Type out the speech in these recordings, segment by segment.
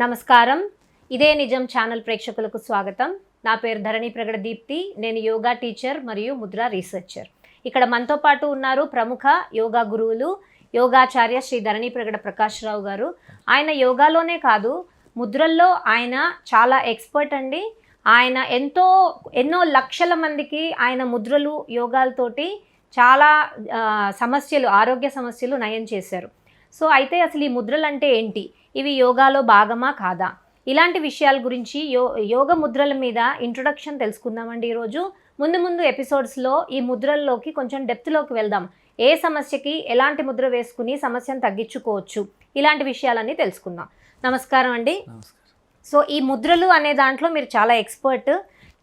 నమస్కారం. ఇదే నిజం ఛానల్ ప్రేక్షకులకు స్వాగతం. నా పేరు ధరణి ప్రగడ దీప్తి నేను యోగా టీచర్ మరియు ముద్ర రీసెర్చర్. ఇక్కడ మనతో పాటు ఉన్నారు ప్రముఖ యోగా గురువులు యోగాచార్య శ్రీ ధరణి ప్రగడ ప్రకాష్ రావు గారు. ఆయన యోగాలోనే కాదు ముద్రల్లో ఆయన చాలా ఎక్స్పర్ట్ అండి. ఆయన ఎంతో ఎన్నో లక్షల మందికి ఆయన ముద్రలు యోగాలతోటి చాలా సమస్యలు ఆరోగ్య సమస్యలు నయం చేశారు. సో అయితే అసలు ఈ ముద్రలు అంటే ఏంటి? ఇవి యోగాలో భాగమా కాదా? ఇలాంటి విషయాల గురించి యో యోగ ముద్రల మీద ఇంట్రొడక్షన్ తెలుసుకుందామండి ఈరోజు. ముందు ముందు ఎపిసోడ్స్లో ఈ ముద్రల్లోకి కొంచెం డెప్త్లోకి వెళ్దాం. ఏ సమస్యకి ఎలాంటి ముద్ర వేసుకుని సమస్యను తగ్గించుకోవచ్చు? ఇలాంటి విషయాలన్నీ తెలుసుకుందాం. నమస్కారం అండి. సో ఈ ముద్రలు అనే దాంట్లో మీరు చాలా ఎక్స్పర్ట్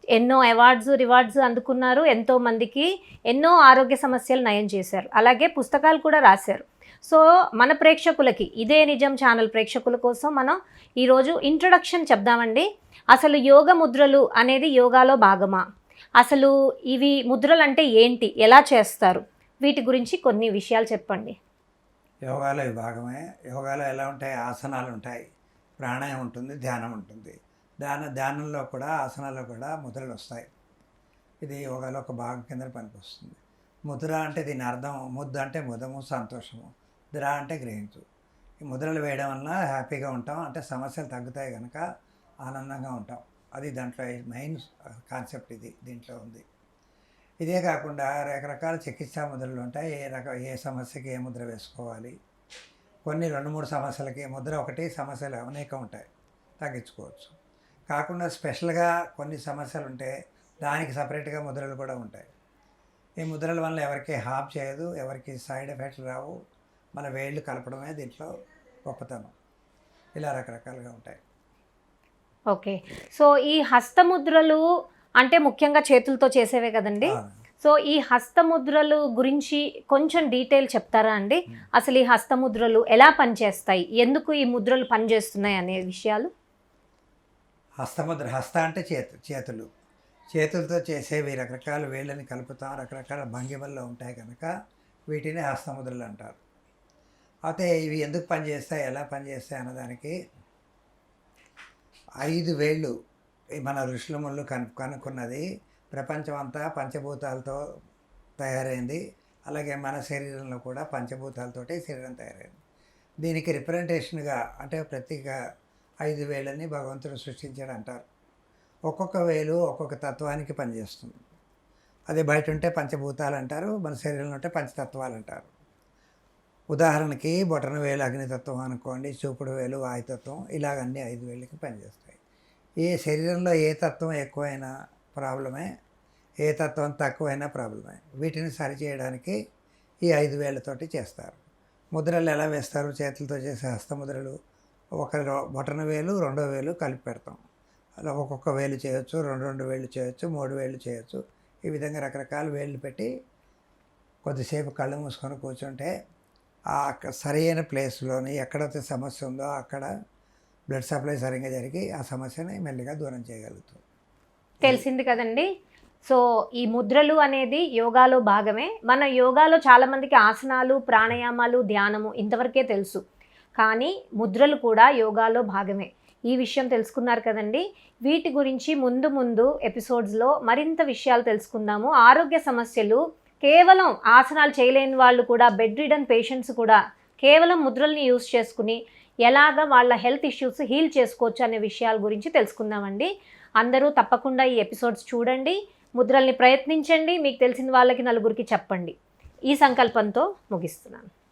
ఎన్నో అవార్డ్స్ రివార్డ్స్ అందుకున్నారు. ఎంతో మందికి ఎన్నో ఆరోగ్య సమస్యలు నయం చేశారు. అలాగే పుస్తకాలు కూడా రాశారు. సో మన ప్రేక్షకులకి ఇదే నిజం ఛానల్ ప్రేక్షకుల కోసం మనం ఈరోజు ఇంట్రొడక్షన్ చెప్దామండి. అసలు యోగ ముద్రలు అనేది యోగాలో భాగమా? అసలు ఇవి ముద్రలు అంటే ఏంటి? ఎలా చేస్తారు? వీటి గురించి కొన్ని విషయాలు చెప్పండి. యోగాలో భాగమే. యోగాలో ఎలా ఉంటాయి? ఆసనాలు ఉంటాయి. ప్రాణాయం ఉంటుంది ధ్యానం ఉంటుంది. ధ్యాన ధ్యానంలో కూడా ఆసనాల్లో కూడా ముద్రలు వస్తాయి. ఇది యోగాలో ఒక భాగం కింద పనికొస్తుంది. ముద్ర అంటే దీని అర్థం ముద్ద అంటే ముదము సంతోషము. ద్ర అంటే గ్రహించు. ఈ ముద్రలు వేయడం వలన హ్యాపీగా ఉంటాం. అంటే సమస్యలు తగ్గుతాయి కనుక ఆనందంగా ఉంటాం. అది దాంట్లో మెయిన్ కాన్సెప్ట్ ఇది దీంట్లో ఉంది. ఇదే కాకుండా రకరకాల చికిత్సా ముద్రలు ఉంటాయి. ఏ రక ఏ సమస్యకి ఏ ముద్ర వేసుకోవాలి? కొన్ని రెండు మూడు సమస్యలకి ముద్ర ఒకటి సమస్యలు అనేక ఉంటాయి. తగ్గించుకోవచ్చు. కాకుండా స్పెషల్గా కొన్ని సమస్యలు ఉంటే దానికి సపరేట్గా ముద్రలు కూడా ఉంటాయి. ఈ ముద్రల వల్ల ఎవరికి హామ్ చేయదు ఎవరికి సైడ్ ఎఫెక్ట్స్ రావు. మన వేళ్ళు కలపడమే దీంట్లో గొప్పతనం. ఇలా రకరకాలుగా ఉంటాయి. ఓకే. సో ఈ హస్తముద్రలు అంటే ముఖ్యంగా చేతులతో చేసేవే కదండి? సో ఈ హస్తముద్రలు గురించి కొంచెం డీటెయిల్ చెప్తారా అండి? అసలు ఈ హస్తముద్రలు ఎలా పనిచేస్తాయి? ఎందుకు ఈ ముద్రలు పనిచేస్తున్నాయి అనే విషయాలు? హస్తముద్ర హస్త అంటే చేతు చేతులు. చేతులతో చేసేవి రకరకాల వేళ్ళని కలుపుతాం. రకరకాల భంగిమల్లో ఉంటాయి కనుక వీటిని హస్తముద్రలు అంటారు. అయితే ఇవి ఎందుకు పనిచేస్తాయి ఎలా పనిచేస్తాయి అన్నదానికి ఐదు వేళ్ళు మన ఋషుల ముళ్ళు కను కనుక్కున్నది ప్రపంచం అంతా పంచభూతాలతో తయారైంది. అలాగే మన శరీరంలో కూడా పంచభూతాలతోటి శరీరం తయారైంది. దీనికి రిప్రజెంటేషన్గా అంటే ప్రతిగా ఐదు వేలని భగవంతుడు సృష్టించాడు అంటారు ఒక్కొక్క వేలు ఒక్కొక్క తత్వానికి పనిచేస్తుంది. అదే బయట ఉంటే పంచభూతాలు అంటారు మన శరీరంలో ఉంటే పంచతత్వాలు అంటారు ఉదాహరణకి బొటన వేలు అగ్నితత్వం అనుకోండి చూపుడు వేలు వాయుతత్వం ఇలాగన్నీ ఐదు వేలకి పనిచేస్తాయి. ఏ శరీరంలో ఏ తత్వం ఎక్కువైనా ప్రాబ్లమే ఏ తత్వం తక్కువైనా ప్రాబ్లమే. వీటిని సరిచేయడానికి ఈ ఐదు వేలతోటి చేస్తారు. ముద్రలు ఎలా వేస్తారు? చేతులతో చేసే హస్తముద్రలు ఒక బటన్ వేలు రెండో వేలు కలిపి పెడతాం. అలా ఒక్కొక్క వేలు చేయొచ్చు రెండు రెండు వేలు చేయొచ్చు మూడు వేలు చేయొచ్చు. ఈ విధంగా రకరకాల వేళ్ళు పెట్టి కొద్దిసేపు కళ్ళు మూసుకొని కూర్చుంటే ఆ సరైన ప్లేస్లోని ఎక్కడైతే సమస్య ఉందో అక్కడ బ్లడ్ సప్లై సరిగ్గా జరిగి ఆ సమస్యని మెల్లిగా దూరం చేయగలుగుతాం. తెలిసింది కదండి. సో ఈ ముద్రలు అనేది యోగాలో భాగమే. మన యోగాలో చాలామందికి ఆసనాలు ప్రాణాయామాలు ధ్యానము ఇంతవరకే తెలుసు. కానీ ముద్రలు కూడా యోగాలో భాగమే. ఈ విషయం తెలుసుకున్నారు కదండి. వీటి గురించి ముందు ముందు ఎపిసోడ్స్లో మరింత విషయాలు తెలుసుకుందాము. ఆరోగ్య సమస్యలు కేవలం ఆసనాలు చేయలేని వాళ్ళు కూడా బెడ్ రిడన్ పేషెంట్స్ కూడా కేవలం ముద్రల్ని యూస్ చేసుకుని ఎలాగ వాళ్ళ హెల్త్ ఇష్యూస్ హీల్ చేసుకోవచ్చు అనే విషయాల గురించి తెలుసుకుందామండి. అందరూ తప్పకుండా ఈ ఎపిసోడ్స్ చూడండి. ముద్రల్ని ప్రయత్నించండి. మీకు తెలిసిన వాళ్ళకి నలుగురికి చెప్పండి. ఈ సంకల్పంతో ముగిస్తున్నాను.